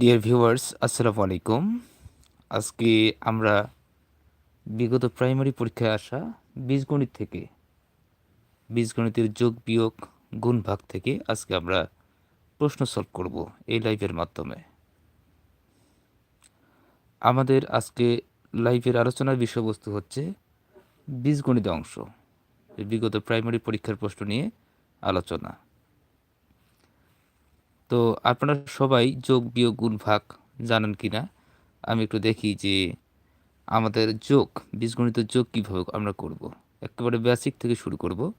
Dear viewers আসসালামু আলাইকুম। আজকে আমরা বিগত প্রাইমারি পরীক্ষায় আসা বীজগণিত থেকে, বীজগণিতের যোগ বিয়োগ গুণ ভাগ থেকে আজকে আমরা প্রশ্ন সলভ করব এই লাইভের মাধ্যমে। আমাদের আজকে লাইভের আলোচনার বিষয়বস্তু হচ্ছে বীজগণিত অংশ। বিগত প্রাইমারি পরীক্ষার প্রশ্ন নিয়ে আলোচনা। তো আপনারা সবাই যোগ, বিয়োগ, গুণ, ভাগ জানেন কি না আমি একটু দেখি যে আমাদের যোগ, বীজগণিত যোগ কীভাবে আমরা করব। একেবারে বেসিক থেকে শুরু করব।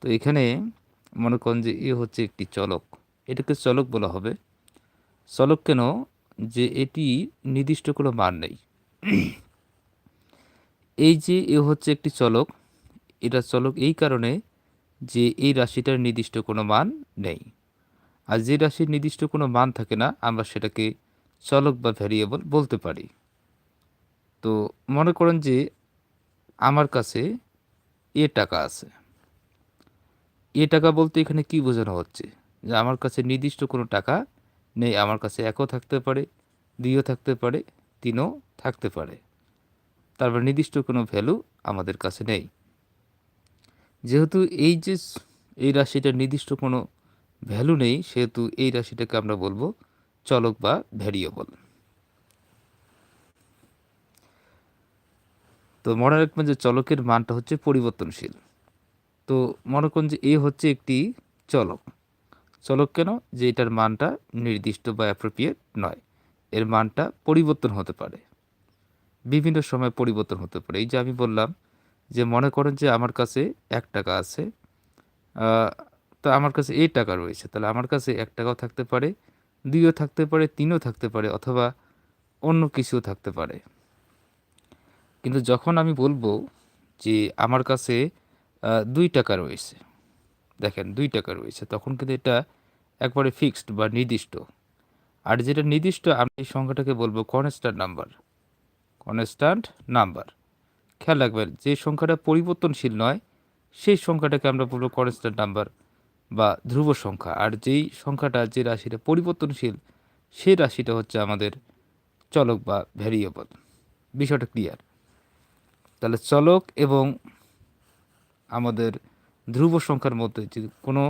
তো এখানে মনে করেন যে এ হচ্ছে একটি চলক। এটাকে চলক বলা হবে। চলক কেন? যে এটি নির্দিষ্ট কোনো মান নেই। এই যে এ হচ্ছে একটি চলক, এটা চলক এই কারণে যে এই রাশিটার নির্দিষ্ট কোনো মান নেই। আর যে রাশির নির্দিষ্ট কোনো মান থাকে না, আমরা সেটাকে চলক বা ভ্যারিয়েবল বলতে পারি। তো মনে করেন যে আমার কাছে এ টাকা আছে। এ টাকা বলতে এখানে কি বোঝানো হচ্ছে? যে আমার কাছে নির্দিষ্ট কোনো টাকা নেই, আমার কাছে একও থাকতে পারে, দুইও থাকতে পারে, তিনও থাকতে পারে। তারপর নির্দিষ্ট কোনো ভ্যালু আমাদের কাছে নেই। যেহেতু এই যে এই রাশিটার নির্দিষ্ট কোনো ভ্যালু নেই, সেহেতু এই রাশিটাকে আমরা বলব চলক বা ভ্যারিয়েবল। তো মনে রাখবেন যে চলকের মানটা হচ্ছে পরিবর্তনশীল। তো মনে করুন যে এ হচ্ছে একটি চলক। চলক কেন? যে এটার মানটা নির্দিষ্ট বা অ্যাপ্রোপ্রিয়েট নয়। এর মানটা পরিবর্তন হতে পারে। বিভিন্ন সময় পরিবর্তন হতে পারে। এই যে আমি বললাম যে মনে করেন যে আমার কাছে এক টাকা আছে তো আমার কাছে এই টাকা রয়েছে। তাহলে আমার কাছে এক টাকাও থাকতে পারে, দুইও থাকতে পারে, তিনও থাকতে পারে অথবা অন্য কিছুও থাকতে পারে। কিন্তু যখন আমি বলব যে আমার কাছে দুই টাকা রয়েছে, দেখেন দুই টাকা রয়েছে, তখন কিন্তু এটা একবারে ফিক্সড বা নির্দিষ্ট। আর যেটা নির্দিষ্ট, আমি এই সংখ্যাটাকে বলব কনস্ট্যান্ট নাম্বার কনস্ট্যান্ট নাম্বার খেয়াল রাখবেন, যে সংখ্যাটা পরিবর্তনশীল নয়, সেই সংখ্যাটাকে আমরা বলব কনস্ট্যান্ট নাম্বার বা ধ্রুব সংখ্যা। আর যেই সংখ্যাটা, যে রাশিটা পরিবর্তনশীল, সেই রাশিটা হচ্ছে আমাদের চলক বা ভ্যারিয়েবল বিষয়টা ক্লিয়ার তাহলে চলক এবং আমাদের ধ্রুব সংখ্যার মধ্যে যদি কোনো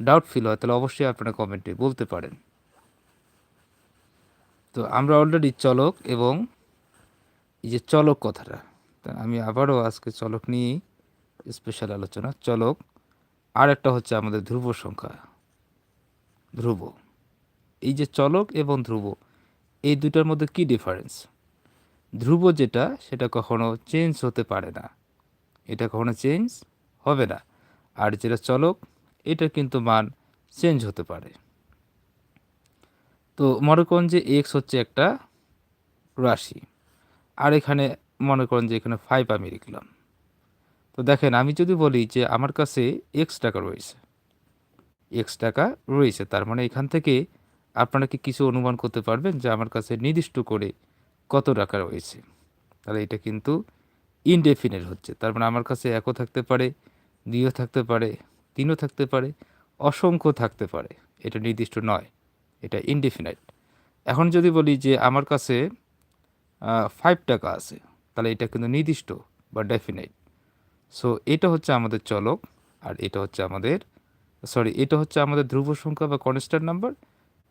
ডাউট ফিল হয়, তাহলে অবশ্যই আপনারা কমেন্টে বলতে পারেন। তো আমরা অলরেডি চলক এবং এই যে চলক কথাটা আমি আবারও আজকে চলক নিয়েই স্পেশাল আলোচনা। চলক আর একটা হচ্ছে আমাদের ধ্রুব সংখ্যা। ধ্রুব। এই যে চলক এবং ধ্রুব, এই দুটার মধ্যে কি ডিফারেন্স ধ্রুব যেটা, সেটা কখনো চেঞ্জ হতে পারে না। এটা কখনো চেঞ্জ হবে না। আর যেটা চলক এটা কিন্তু মান চেঞ্জ হতে পারে। তো মনে করুন যে এক্স হচ্ছে একটা রাশি। আর এখানে মনে করেন যে এখানে ফাইভ আমি লিখলাম। তো দেখেন, আমি যদি বলি যে আমার কাছে এক্স টাকা রয়েছে এক্স টাকা রয়েছে, তার মানে এখান থেকে আপনারা কি কিছু অনুমান করতে পারবেন যে আমার কাছে নির্দিষ্ট করে কত টাকা রয়েছে? তাহলে এটা কিন্তু ইনডেফিনেট হচ্ছে, তার মানে আমার কাছে একও থাকতে পারে, দুইও থাকতে পারে, তিনও থাকতে পারে, অসংখ্য থাকতে পারে। এটা নির্দিষ্ট নয়, এটা ইনডেফিনাইট এখন যদি বলি যে আমার কাছে ফাইভ টাকা আছে, তাহলে এটা কিন্তু নির্দিষ্ট বা ডেফিনাইট সো এটা হচ্ছে আমাদের চলক, আর এটা হচ্ছে আমাদের সরি এটা হচ্ছে আমাদের ধ্রুব সংখ্যা বা কনস্ট্যান্ট নাম্বার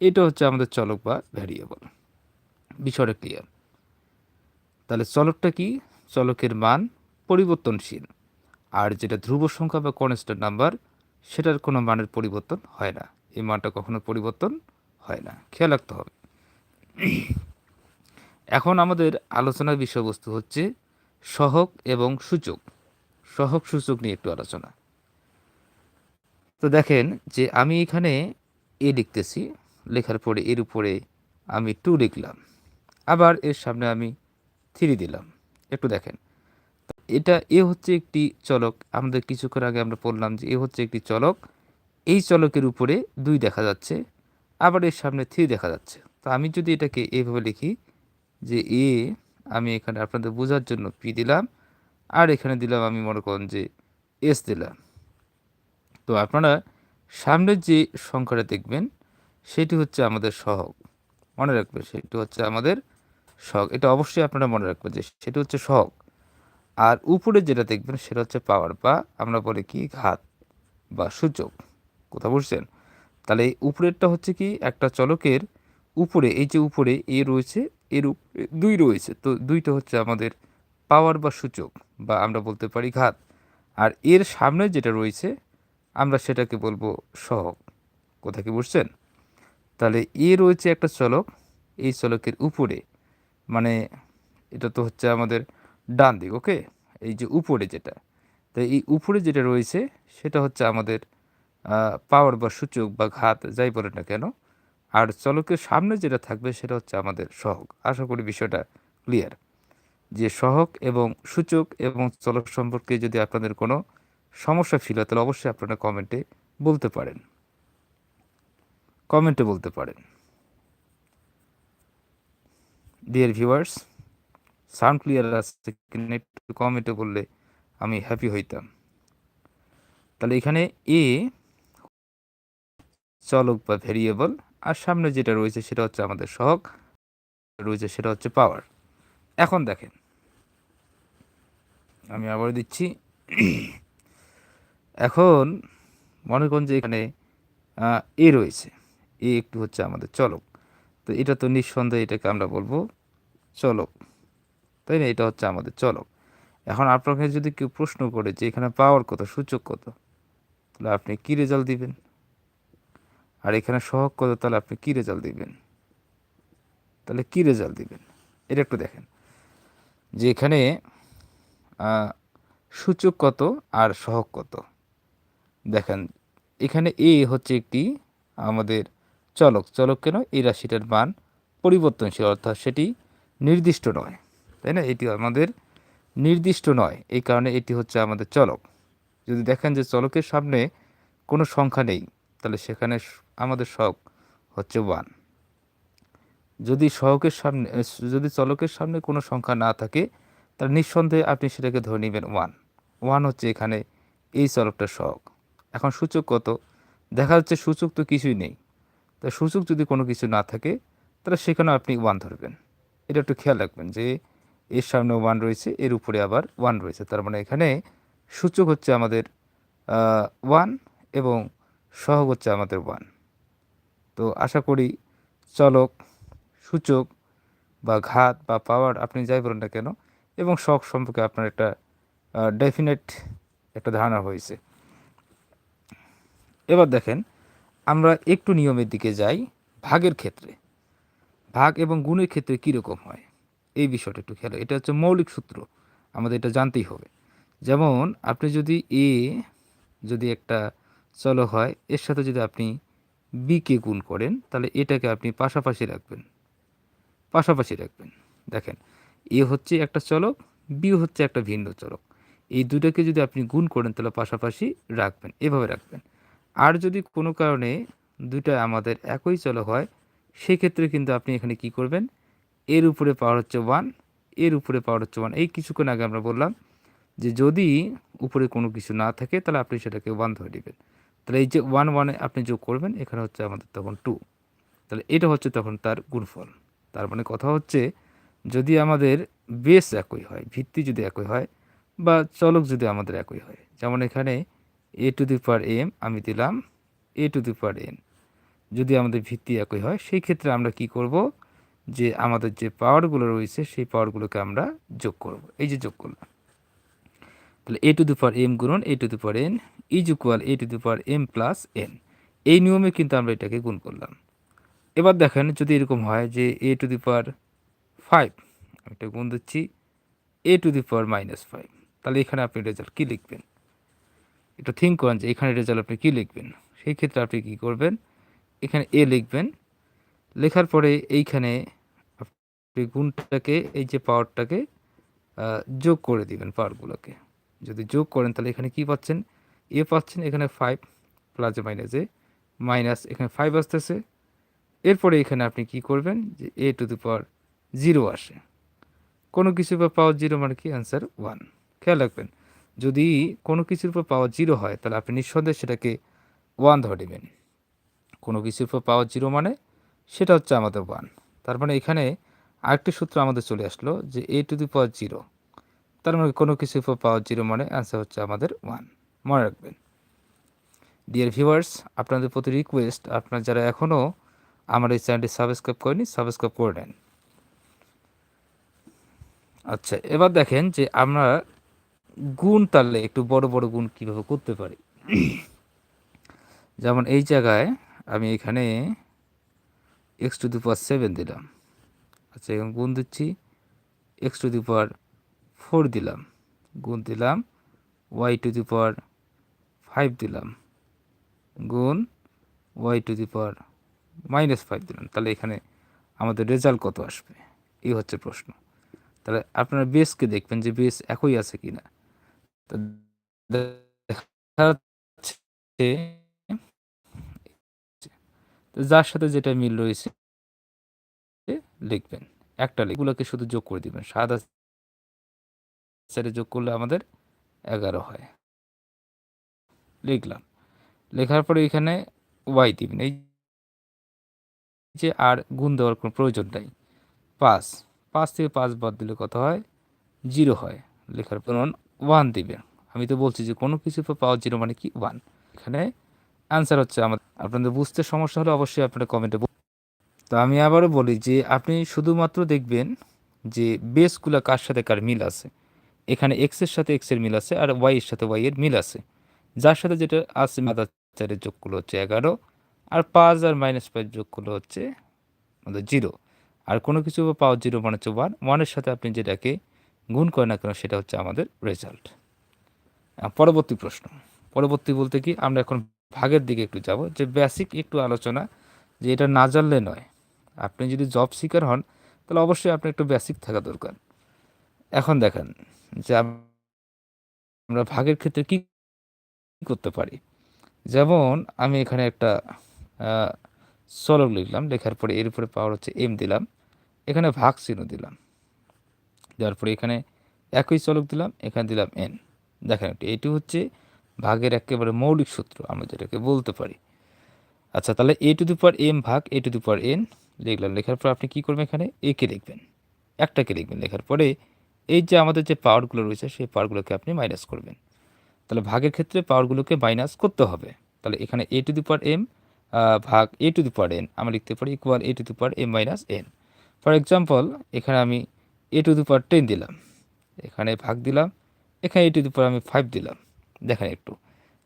এটা হচ্ছে আমাদের চলক বা ভ্যারিয়েবল বিষয়টা ক্লিয়ার তাহলে চলকটা কি? চলকের মান পরিবর্তনশীল, আর যেটা ধ্রুব সংখ্যা বা কনস্ট্যান্ট নাম্বার সেটার কোনো মানের পরিবর্তন হয় না। এই মানটা কখনো পরিবর্তন হয় না। খেয়াল রাখতে হবে। এখন আমাদের আলোচনার বিষয়বস্তু হচ্ছে সহক এবং সূচক। সহক সূচক নিয়ে একটু আলোচনা। তো দেখেন যে আমি এখানে এ লিখতেছি, লেখার পরে এর উপরে আমি টু লিখলাম। আবার এর সামনে আমি থ্রি দিলাম। একটু দেখেন, এটা এ হচ্ছে একটি চলক। আমাদের কিছুক্ষণ আগে আমরা পড়লাম যে এ হচ্ছে একটি চলক। এই চলকের উপরে দুই দেখা যাচ্ছে, আবার এর সামনে থ্রি দেখা যাচ্ছে। তো আমি যদি এটাকে এভাবে লিখি যে এ, আমি এখানে আপনাদের বোঝার জন্য পি দিলাম আর এখানে দিলাম আমি মনে করেন যে এস দিলাম। তো আপনারা সামনের যে সংখ্যাটা দেখবেন, সেটি হচ্ছে আমাদের সহগ। মনে রাখবেন সেটি হচ্ছে আমাদের শখ এটা অবশ্যই আপনারা মনে রাখবেন যে সেটা হচ্ছে শখ আর উপরে যেটা দেখবেন, সেটা হচ্ছে পাওয়ার বা আমরা বলি কি, ঘাত বা সূচক। কথা বুঝছেন? তাহলে এই উপরেরটা হচ্ছে কি, একটা চলকের উপরে, এই যে উপরে এ রয়েছে, এর দুই রয়েছে। তো দুইটা হচ্ছে আমাদের পাওয়ার বা সূচক বা আমরা বলতে পারি ঘাত। আর এর সামনে যেটা রয়েছে, আমরা সেটাকে বলব সহক কথা কি বুঝছেন? তাহলে এ রয়েছে একটা চলক, এই চলকের উপরে। মানে এটা তো হচ্ছে আমাদের ডান দিক, ওকে? এই যে উপরে যেটা। তো এই উপরে যেটা রয়েছে, সেটা হচ্ছে আমাদের পাওয়ার বা সূচক বা ঘাত, যাই বলে না কেন। আর চলকের সামনে যেটা থাকবে, সেটা হচ্ছে আমাদের সহক আশা করি বিষয়টা ক্লিয়ার যে সহক এবং সূচক এবং চলক সম্পর্কে যদি আপনাদের কোনো সমস্যা হয় তাহলে অবশ্যই আপনারা কমেন্টে বলতে পারেন। কমেন্টে বলতে পারেন। ডিয়ার ভিউয়ার্স সাউন্ড ক্লিয়ার আসছে একটু কমেন্টে বললে আমি হ্যাপি হইতাম। তাহলে এখানে এ চলক বা ভেরিয়েবল আর সামনে যেটা রয়েছে সেটা হচ্ছে আমাদের সহক, রয়েছে সেটা হচ্ছে পাওয়ার এখন দেখেন আমি আবার দিচ্ছি। এখন মনে করুন যে এখানে এ রয়েছে। এ একটু হচ্ছে আমাদের চলক। তো এটা তো নিঃসন্দেহে এটাকে আমরা বলব চলক। তাই না? এটা হচ্ছে আমাদের চলক। এখন আপনাকে যদি কেউ প্রশ্ন করে যে এখানে পাওয়ার কত, সূচক কত, তাহলে আপনি কী রেজাল্ট দিবেন? আর এখানে সহক কত, তাহলে আপনি কী রেজাল্ট দিবেন? তাহলে কী রেজাল্ট দিবেন? এটা একটু দেখেন। যে এখানে সূচক কত আর সহক কত? দেখেন, এখানে এ হচ্ছে একটি আমাদের চলক। চলক কেন? এই রাশিটার মান পরিবর্তনশীল, অর্থাৎ সেটি নির্দিষ্ট নয়। তাই না? এটি আমাদের নির্দিষ্ট নয়। এই কারণে এটি হচ্ছে আমাদের চলক। যদি দেখেন যে চলকের সামনে কোনো সংখ্যা নেই, তাহলে সেখানে আমাদের শখ হচ্ছে ওয়ান। যদি সহকের সামনে, যদি চলকের সামনে কোনো সংখ্যা না থাকে তাহলে নিঃসন্দেহে আপনি সেটাকে ধরে নেবেন ওয়ান ওয়ান হচ্ছে এখানে এই চলকটার সহক এখন সূচক কত? দেখা যাচ্ছে সূচক তো কিছুই নেই। তা সূচক যদি কোনো কিছু না থাকে, তাহলে সেখানে আপনি ওয়ান ধরবেন। এটা একটু খেয়াল রাখবেন যে এর সামনে ওয়ান রয়েছে, এর উপরে আবার ওয়ান রয়েছে। তার মানে এখানে সূচক হচ্ছে আমাদের ওয়ান এবং সহগ হচ্ছে আমাদের ওয়ান তো আশা করি চলক, সূচক বা ঘাত বা পাওয়ার আপনি যাই বলেন না কেন এবং শখ সম্পর্কে আপনার একটা ডেফিনেট একটা ধারণা হয়েছে। এবার দেখেন, আমরা একটু নিয়মের দিকে যাই, ভাগের ক্ষেত্রে। ভাগ এবং গুণের ক্ষেত্রে কীরকম হয়? এই বিষয়টা একটু খেয়াল এটা হচ্ছে মৌলিক সূত্র। আমাদের এটা জানতেই হবে। যেমন, আপনি যদি এ যদি একটা চলো হয়, এর সাথে যদি আপনি বিকে গুণ করেন, তাহলে এটাকে আপনি পাশাপাশি রাখবেন। পাশাপাশি রাখবেন। দেখেন এ হচ্ছে একটা চলক, বি হচ্ছে একটা ভিন্ন চলক। এই দুটাকে যদি আপনি গুণ করেন, তাহলে পাশাপাশি রাখবেন, এভাবে রাখবেন। আর যদি কোনো কারণে দুটা আমাদের একই চলক হয়, সেক্ষেত্রে কিন্তু আপনি এখানে কি করবেন? এর উপরে পাওয়ার হচ্ছে ওয়ান, এর উপরে পাওয়ার হচ্ছে ওয়ান। এই কিছুক্ষণ আগে আমরা বললাম যে যদি উপরে কোনো কিছু না থাকে, তাহলে আপনি সেটাকে ওয়ান ধরে নেবেন। তাহলে এই যে ওয়ান, ওয়ানে আপনি যোগ করবেন, এখানে হচ্ছে আমাদের তখন টু। তাহলে এটা হচ্ছে তখন তার গুণফল। তার মানে কথা হচ্ছে যদি আমাদের বেস একই হয়, ভিত্তি যদি একই হয় বা চলক যদি আমাদের একই হয়, যেমন এখানে এ টু দি পার এম আমি দিলাম এ টু দি পার এন যদি আমাদের ভিত্তি একই হয়, সেই ক্ষেত্রে আমরা কি করব? যে আমাদের যে পাওয়ারগুলো রয়েছে, সেই পাওয়ারগুলোকে আমরা যোগ করব। এই যে যোগ করলাম। তাহলে এ টু দি পার এম গুণন a to the power n is equal a to the power m plus n এই নিয়মে কিন্তু আমরা এটাকে গুণ করলাম। এবার দেখেন যদি এরকম হয় যে এ টু দি পাওয়ার ফাইভ আমি এটা গুণ দিচ্ছি। A to the power minus five তাহলে এখানে আপনি রেজাল্ট কী লিখবেন? একটু থিঙ্ক করেন যে এখানে রেজাল্ট আপনি কী লিখবেন? সেই ক্ষেত্রে আপনি কী করবেন? এখানে এ লিখবেন। লেখার পরে এইখানে আপনি গুণটাকে, এই যে পাওয়ারটাকে যোগ করে দিবেন পাওয়ারগুলোকে যদি যোগ করেন তাহলে এখানে কি পাচ্ছেন? এ পাচ্ছেন, এখানে ফাইভ প্লাস মাইনাসে মাইনাস এখানে ফাইভ আসতেছে। এরপরে এখানে আপনি কি করবেন? যে এ টু দি পাওয়ার জিরো আসে। কোনো কিছুর উপর পাওয়ার জিরো মানে কি? অ্যান্সার ওয়ান খেয়াল রাখবেন, যদি কোনো কিছুর উপর পাওয়ার জিরো হয়, তাহলে আপনি নিঃসন্দেহে সেটাকে ওয়ান ধরে নেবেন। কোনো কিছুর উপর পাওয়ার জিরো মানে সেটা হচ্ছে আমাদের ওয়ান তার মানে এখানে আরেকটি সূত্র আমাদের চলে আসলো যে এ টু দি পাওয়ার জিরো তার মানে কোনো কিছু পাওয়ার জিরো মানে অ্যান্সার হচ্ছে আমাদের ওয়ান মনে রাখবেন। ডিয়ার ভিউয়ার্স আপনাদের প্রতি রিকোয়েস্ট আপনারা যারা এখনও আমার এই চ্যানেলটি সাবস্ক্রাইব করেনি সাবস্ক্রাইব করে নেন। আচ্ছা এবার দেখেন যে আমরা গুণ তাহলে একটু বড় বড় গুণ কীভাবে করতে পারি। যেমন এই জায়গায় আমি এখানে x to the power seven দিলাম। আচ্ছা এখন গুণ দিচ্ছি x to the power four দিলাম। গুণ দিলাম y to the power five দিলাম। গুণ y to the power minus five দিলাম। তাহলে এখানে আমাদের রেজাল্ট কত আসবে? এই হচ্ছে প্রশ্ন। তাহলে আপনারা বেসকে দেখবেন যে বেস একই আছে কি না যার সাথে যেটা মিল রয়েছে, লিখবেন। একটা লিখগুলোকে শুধু যোগ করে দিবেন। সাদা সাইডে যোগ করলে আমাদের এগারো হয়। লিখলাম। লেখার পরে এখানে ওয়াই দিবেন। এই যে আর গুণ দেওয়ার কোনো প্রয়োজন নাই। পাঁচ। পাঁচ থেকে পাঁচ বাদ দিলে কত হয়? জিরো হয়। লেখার পর ওয়ান দিবে। আমি তো বলছি যে কোনো কিছু পাওয়ার জিরো মানে কি? ওয়ান এখানে অ্যান্সার হচ্ছে আমাদের। আপনাদের বুঝতে সমস্যা হলে অবশ্যই আপনারা কমেন্টে তো আমি আবারও বলি যে আপনি শুধুমাত্র দেখবেন যে বেসগুলো কার সাথে কার মিল আছে। এখানে এক্সের সাথে এক্সের মিল আছে আর ওয়াইয়ের সাথে ওয়াইয়ের মিল আছে। যার সাথে যেটা আছে মাদার চারের যোগগুলো হচ্ছে এগারো আর পাঁচ আর মাইনাস পাঁচ যোগগুলো হচ্ছে আমাদের জিরো। আর কোনো কিছু পাওয়ার জিরো মানে হচ্ছে ওয়ান ওয়ানের সাথে আপনি যেটাকে গুণ করেন না কেন সেটা হচ্ছে আমাদের রেজাল্ট পরবর্তী প্রশ্ন। পরবর্তী বলতে কি, আমরা এখন ভাগের দিকে একটু যাব, যে বেসিক একটু আলোচনা, যে এটা না জানলে নয়। আপনি যদি জব সিকার হন, তাহলে অবশ্যই আপনার একটু বেসিক থাকা দরকার। এখন দেখেন, যে আমরা ভাগের ক্ষেত্রে কি করতে পারি? যেমন আমি এখানে একটা সলক লিখলাম, লেখার পরে এর উপরে পাওয়ার হচ্ছে এম দিলাম। এখানে ভাগ চিহ্ন দিলাম। দেওয়ার পরে এখানে একই চলক দিলাম, এখানে দিলাম এন দেখেন এটি হচ্ছে ভাগের একেবারে মৌলিক সূত্র, আমরা যেটাকে বলতে পারি। আচ্ছা তাহলে এ টু দি পাওয়ার এম ভাগ এ টু দি পাওয়ার এন লিখলাম। লেখার পর আপনি কী করবেন এখানে? একে লিখবেন। একটাকে লিখবেন। লেখার পরে এই যে আমাদের যে পাওয়ারগুলো রয়েছে, সেই পাওয়ারগুলোকে আপনি মাইনাস করবেন। তাহলে ভাগের ক্ষেত্রে পাওয়ারগুলোকে মাইনাস করতে হবে। তাহলে এখানে এ টু দি পাওয়ার এম ভাগ এ টু দি পাওয়ার এন আমরা লিখতে পারি equal a to the power m minus n for example এখানে আমি এ টু দি পাওয়ার টেন দিলাম এখানে ভাগ দিলাম এখানে এ টু দি পাওয়ার আমি ফাইভ দিলাম দেখেন একটু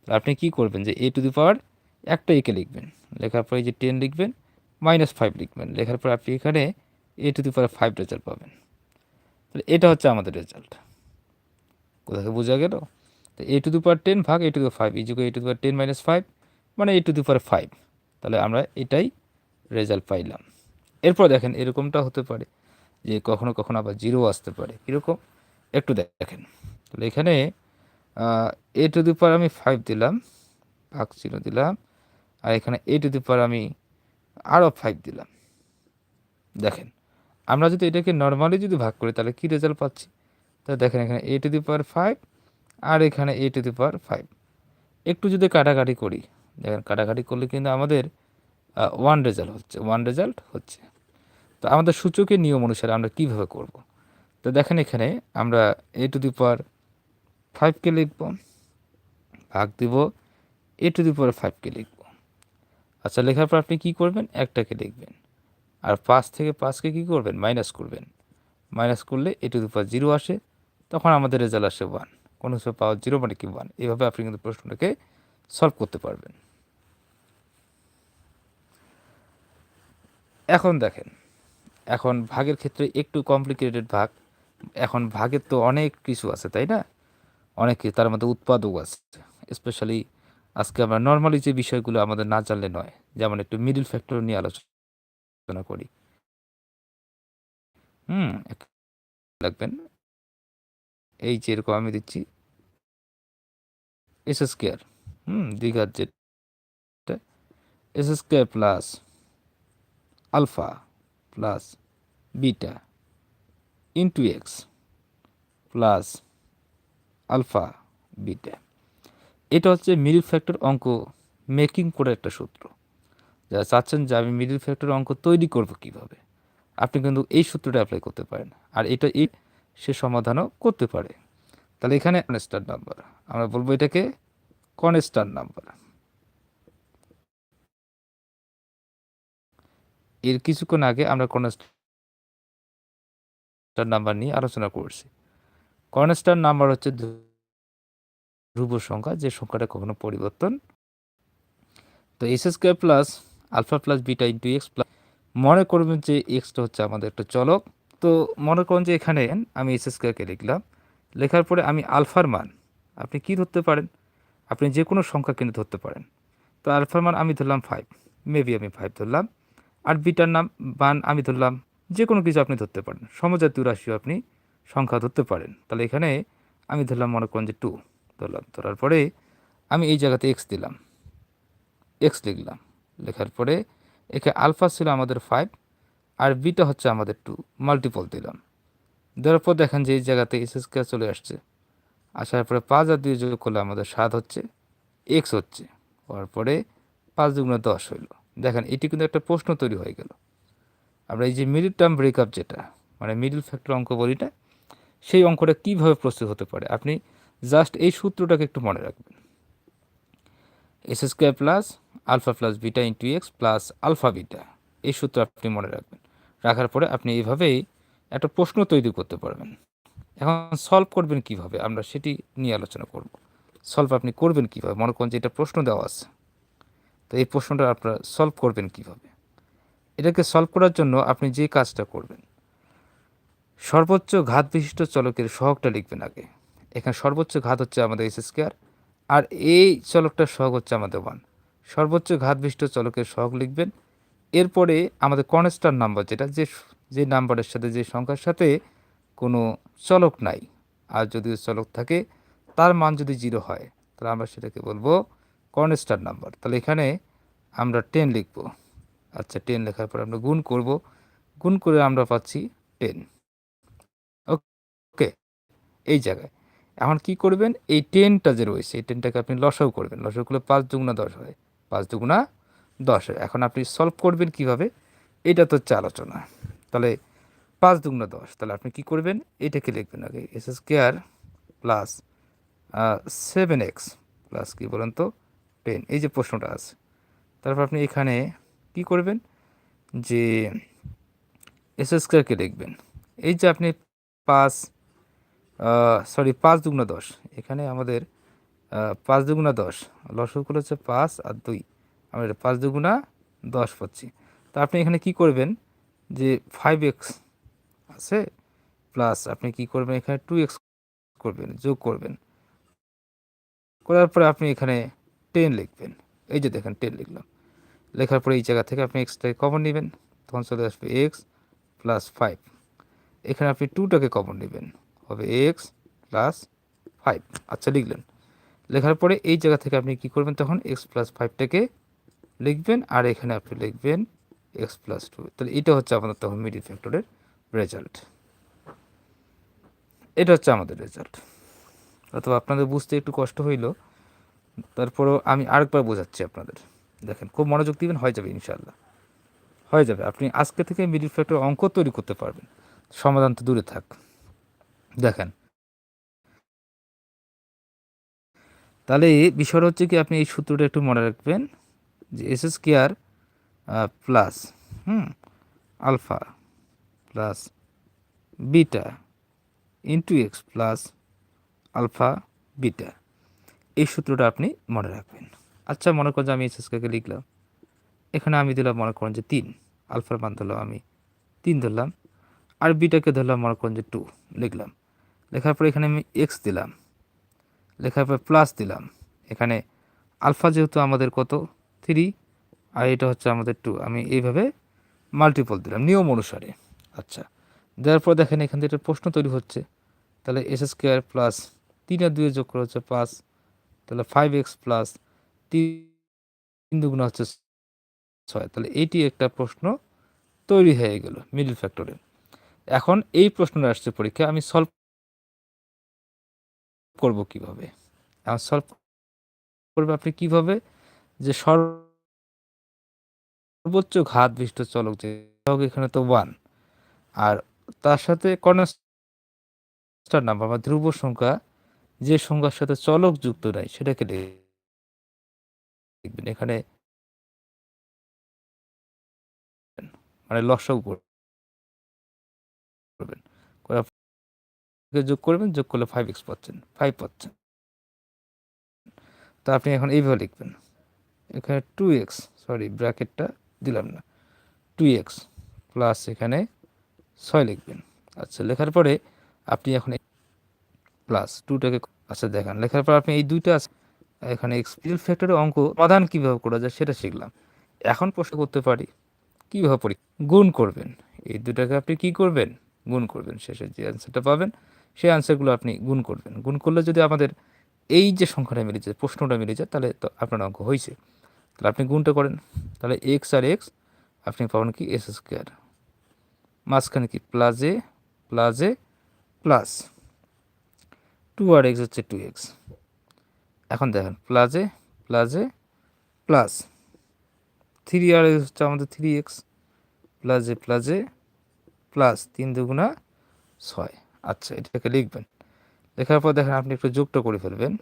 আপনি কি করবেন যে এ টু দি পাওয়ার একটা একে লিখবেন লেখার পরে যে টেন লিখবেন মাইনাস ফাইভ লিখবেন লেখার পর আপনি এখানে a to the power five result পাবেন তাহলে এটা হচ্ছে আমাদের রেজাল্ট কোথাকে বোঝা গেল তো এ টু দি পাওয়ার টেন ভাগ এ to the five ইজুকে a to the power ten minus five মানে এ টু দি পাওয়ার ফাইভ তাহলে আমরা এটাই রেজাল্ট পাইলাম। এরপর দেখেন এরকমটা হতে পারে যে কখনো কখনো আবার জিরো আসতে পারে। কীরকম একটু দেখেন। তাহলে এখানে এ টু দি পার আমি ফাইভ দিলাম, ভাগ জিরো দিলাম, আর এখানে এ টু দি পার আমি আরও ফাইভ দিলাম। দেখেন, আমরা যদি এটাকে নর্মালি যদি ভাগ করি, তাহলে কী রেজাল্ট পাচ্ছি? তাহলে দেখেন এখানে এ টু দি পাওয়ার ফাইভ আর এখানে এ টু দি পাওয়ার ফাইভ একটু যদি কাটাকাটি করি দেখেন কাটাকাটি করলে কিন্তু আমাদের ওয়ান রেজাল্ট হচ্ছে ওয়ান রেজাল্ট হচ্ছে। তো আমাদের সূচকের নিয়ম অনুসারে আমরা কীভাবে করব? তো দেখেন এখানে আমরা এ টু দি পাওয়ার ফাইভকে লিখব, ভাগ দিব এ টু দি পাওয়ার ফাইভকে লিখব। আচ্ছা লেখার পর আপনি কী করবেন? একটাকে লিখবেন। আর পাঁচ থেকে পাঁচকে কী করবেন? মাইনাস করবেন। মাইনাস করলে এ টু দি পাওয়ার জিরো আসে, তখন আমাদের রেজাল্ট আসে ওয়ান কোনো কিছু পাওয়ার জিরো মানে কি ওয়ান এইভাবে আপনি কিন্তু প্রশ্নটাকে সলভ করতে পারবেন। এখন দেখেন, এখন ভাগের ক্ষেত্রে একটু কমপ্লিকেটেড ভাগ। এখন ভাগের তো অনেক কিছু আছে, তাই না? অনেক তার মধ্যে উৎপাদক আছে। স্পেশালি আজকে আমরা নর্মালি যে বিষয়গুলো আমাদের না জানলে নয়, যেমন একটু মিডিল ফ্যাক্টর নিয়ে আলোচনা করি। হুম লাগবেন। এই যে এরকম আমি দিচ্ছি। এস স্কোয়ার হুম, দীঘার যে s square plus alpha plus beta into x plus alpha beta. এটা হচ্ছে মিডিল ফ্যাক্টর অঙ্ক মেকিং করে একটা সূত্র। যারা চাচ্ছেন যে আমি মিডিল ফ্যাক্টর অঙ্ক তৈরি করব কীভাবে, আপনি কিন্তু এই সূত্রটা অ্যাপ্লাই করতে পারেন। আর এটা এই সে সমাধানও করতে পারে। তাহলে এখানে কনস্টার নাম্বার আমরা বলব এটাকে কনস্টার নাম্বার এর কিছুক্ষণ আগে আমরা কনস্টার নাম্বার নিয়ে আলোচনা করছি। কনস্টার নাম্বার হচ্ছে ধ্রুব সংখ্যা, যে সংখ্যাটা কখনো পরিবর্তন। তো s square plus alpha plus beta into x plus মনে করবেন যে এক্সটা হচ্ছে আমাদের একটা চলক। তো মনে করুন যে এখানে আমি এস স্কোয়ারকে লিখলাম। লেখার পরে আমি আলফার মান, আপনি কি ধরতে পারেন? আপনি যে কোনো সংখ্যা কিন্তু ধরতে পারেন। তো আলফার মান আমি ধরলাম ফাইভ মেবি আমি ফাইভ ধরলাম। আর বিটার নাম বান আমি ধরলাম। যে কোনো কিছু আপনি ধরতে পারেন। সমজাতীয় রাশিও আপনি সংখ্যা ধরতে পারেন। তাহলে এখানে আমি ধরলাম মনে করেন যে টু ধরলাম। ধরার পরে আমি এই জায়গাতে এক্স দিলাম। এক্স লিখলাম। লেখার পরে এখানে আলফা ছিল আমাদের ফাইভ আর বিটা হচ্ছে আমাদের টু মাল্টিপল দিলাম। দেওয়ার পর দেখেন যে এই জায়গাতে এস স্কোয়ার চলে আসছে। আসার পরে পাঁচ আর দুই যোগ করলে আমাদের সাত হচ্ছে এক্স হচ্ছে। হওয়ার পরে পাঁচ দুগুণে দশ হইল। দেখেন, এটি কিন্তু একটা প্রশ্ন তৈরি হয়ে গেল। আমরা এই যে মিডিল টার্ম ব্রেকআপ যেটা মানে মিডিল ফ্যাক্টর অঙ্ক বলি না, সেই অঙ্কটা কীভাবে প্রস্তুত হতে পারে? আপনি জাস্ট এই সূত্রটাকে একটু মনে রাখবেন। S square plus alpha plus beta into x plus alpha beta এই সূত্র আপনি মনে রাখবেন। রাখার পরে আপনি এইভাবেই একটা প্রশ্ন তৈরি করতে পারবেন। এখন সলভ করবেন কীভাবে? আমরা সেটি নিয়ে আলোচনা করব। সলভ আপনি করবেন কীভাবে? মনে করেন যে এটা প্রশ্ন দেওয়া আছে। তো এই প্রশ্নটা আপনারা সলভ করবেন কীভাবে? এটাকে সলভ করার জন্য আপনি যে কাজটা করবেন, সর্বোচ্চ ঘাত বিশিষ্ট চলকের সহগটা লিখবেন আগে। এখানে সর্বোচ্চ ঘাত হচ্ছে আমাদের এস স্কোয়ার আর এই চলকটার সহগ হচ্ছে আমাদের ওয়ান সর্বোচ্চ ঘাত বিশিষ্ট চলকের সহগ লিখবেন। এরপরে আমাদের কনস্টার নাম্বার যেটা, যে যে নাম্বারের সাথে, যে সংখ্যার সাথে কোনো চলক নাই, আর যদি চলক থাকে, তার মান যদি জিরো হয়, তাহলে আমরা সেটাকে বলব কনস্টার নাম্বার তাহলে এখানে আমরা টেন লিখব। আচ্ছা টেন লেখার পর আমরা গুণ করব। গুণ করে আমরা পাচ্ছি টেন ওকে এই জায়গায়। এখন কি করবেন? এই টেনটা যে রয়েছে, এই টেনটাকে আপনি লসাও করবেন। লসাও করলে পাঁচ দুগুণা দশ হয়। পাঁচ দুগুণা দশ হয়। এখন আপনি সলভ করবেন কীভাবে? এটা তো হচ্ছে আলোচনা। তাহলে পাঁচ দুগুণা দশ। তাহলে আপনি কি করবেন? এটাকে লিখবেন আগে। S square plus seven x plus কী বলেন তো? টেন এই যে প্রশ্নটা আছে। তারপর আপনি এখানে কি করবেন? যে এস স্কোয়ারকে লিখবেন এই যে আপনি পাঁচ সরি পাঁচ দুগুণা দশ। এখানে আমাদের পাঁচ দুগুণা দশ। লসগুলো হচ্ছে? পাঁচ আর দুই। আমরা পাঁচ দুগুণা দশ পাচ্ছি। তা আপনি এখানে কি করবেন? যে ফাইভ এক্স আছে প্লাস আপনি কি করবেন? এখানে টু এক্স করবেন, যোগ করবেন। করার পরে আপনি এখানে টেন লিখবেন। এই যে দেখেন টেন লিখলাম। লেখার পরে এই জায়গা থেকে আপনি এক্সটাকে কমন নেবেন, তখন চলে আসবে এক্স প্লাস ফাইভ এখানে আপনি টুটাকে কমন নেবেন, হবে এক্স প্লাস ফাইভ আচ্ছা লিখলেন। লেখার পরে এই জায়গা থেকে আপনি কি করবেন তখন এক্স প্লাস ফাইভটাকে লিখবেন, আর এখানে আপনি লিখবেন এক্স প্লাস টু তাহলে এটা হচ্ছে আমাদের তখন মিডিল ফ্যাক্টরের রেজাল্ট এটা হচ্ছে আমাদের রেজাল্ট অথবা আপনাদের বুঝতে একটু কষ্ট হইল তারপরেও আমি আরেকবার বোঝাচ্ছি আপনাদের। দেখেন, খুব মনোযোগ দিবেন, হয়ে যাবে ইনশাল্লাহ হয়ে যাবে। আপনি আজকে থেকে মিডিল ফ্যাক্টর অঙ্ক তৈরি করতে পারবেন। সমাধান তো দূরে থাক। দেখেন। তাহলে বিষয়টা হচ্ছে কি, আপনি এই সূত্রটা একটু মনে রাখবেন যে s s square plus hmm alpha plus beta into x plus alpha beta এই সূত্রটা আপনি মনে রাখবেন। আচ্ছা মনে করেন যে আমি এস এসকে লিখলাম। এখানে আমি দিলাম, মনে করেন যে তিন। আলফার মান ধরলাম আমি তিন ধরলাম। আর বিটাকে ধরলাম, মনে করেন যে টু লিখলাম। লেখার পর এখানে আমি এক্স দিলাম। লেখার পর প্লাস দিলাম। এখানে আলফা যেহেতু আমাদের কত? থ্রি। আর এটা হচ্ছে আমাদের টু। আমি এইভাবে মাল্টিপল দিলাম, নিয়ম অনুসারে। আচ্ছা দেওয়ার পর দেখেন এখান থেকে একটা প্রশ্ন তৈরি হচ্ছে। তাহলে এস স্কোয়ার প্লাস তিন আর দুয়ে যোগ করা হচ্ছে পাঁচ। তাহলে ফাইভ এক্স প্লাস তিন দুগুণ হচ্ছে ছয়। তাহলে এইটি একটা প্রশ্ন তৈরি হয়ে গেল মিডিল ফ্যাক্টরে এখন এই প্রশ্নটা আসছে পরীক্ষা, আমি সলভ করব কীভাবে? এখন সলভ করবে আপনি কীভাবে? যে সর্বোচ্চ ঘাত বিশিষ্ট চলক যে এখানে তো ওয়ান আর তার সাথে কনস্টার নাম্বার বা ধ্রুব সংখ্যা যে সংখ্যার সাথে চলক যুক্ত নাই, সেটাকে লিখবেন এখানে মানে লসক করবেন। যোগ করবেন, যোগ করলে ফাইভ এক্স পাচ্ছেন ফাইভ পাচ্ছেন। তো আপনি এখন এইভাবে লিখবেন। এখানে টু এক্স সরি ব্র্যাকেটটা দিলাম না। টু এক্স প্লাস এখানে ছয় লিখবেন। আচ্ছা লেখার পরে আপনি এখন প্লাস টুটাকে আচ্ছা দেখান। লেখার পর আপনি এই দুইটা এখানে এক্সপিরিয়েন্স ফ্যাক্টরের অঙ্ক সমাধান কীভাবে করা যায় সেটা শিখলাম। এখন প্রশ্ন করতে পারি, কীভাবে পড়ি গুণ করবেন? এই দুটাকে আপনি কি করবেন? গুণ করবেন। শেষে যে অ্যান্সারটা পাবেন, সেই অ্যান্সারগুলো আপনি গুণ করবেন। গুণ করলে যদি আমাদের এই যে সংখ্যাটা মিলে যায়, প্রশ্নটা মিলে যায়, তাহলে তো আপনার অঙ্ক হয়েছে তাহলে আপনি গুণটা করেন। তাহলে এক্স আর এক্স আপনি পাবেন কি? এস স্কোয়ার মাঝখানে কি? প্লাজে প্লাজে প্লাস টু আর এক্স হচ্ছে টু এক্স এখন দেখেন প্লাজে প্লাজে প্লাস থ্রি আর এক্স হচ্ছে আমাদের three x plus plus plus তিন দুগুণা ছয়। আচ্ছা এটাকে লিখবেন। লেখার পর দেখেন আপনি একটু যোগটা করে ফেলবেন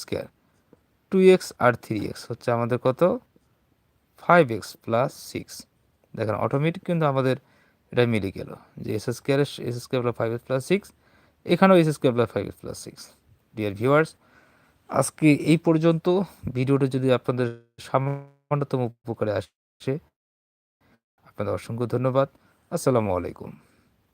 স্কোয়ার টু এক্স আর থ্রি এক্স হচ্ছে আমাদের কত? ফাইভ এক্স প্লাস সিক্স দেখেন অটোমেটিক কিন্তু আমাদের এটা মিলে গেল। যে s square s square plus five x plus six এখানেও s square plus five x plus six dear viewers আজকে এই পর্যন্ত। ভিডিওটা যদি আপনাদের সামান্যতম উপকারে আসে, আপনাদের অসংখ্য ধন্যবাদ। আসসালামু আলাইকুম।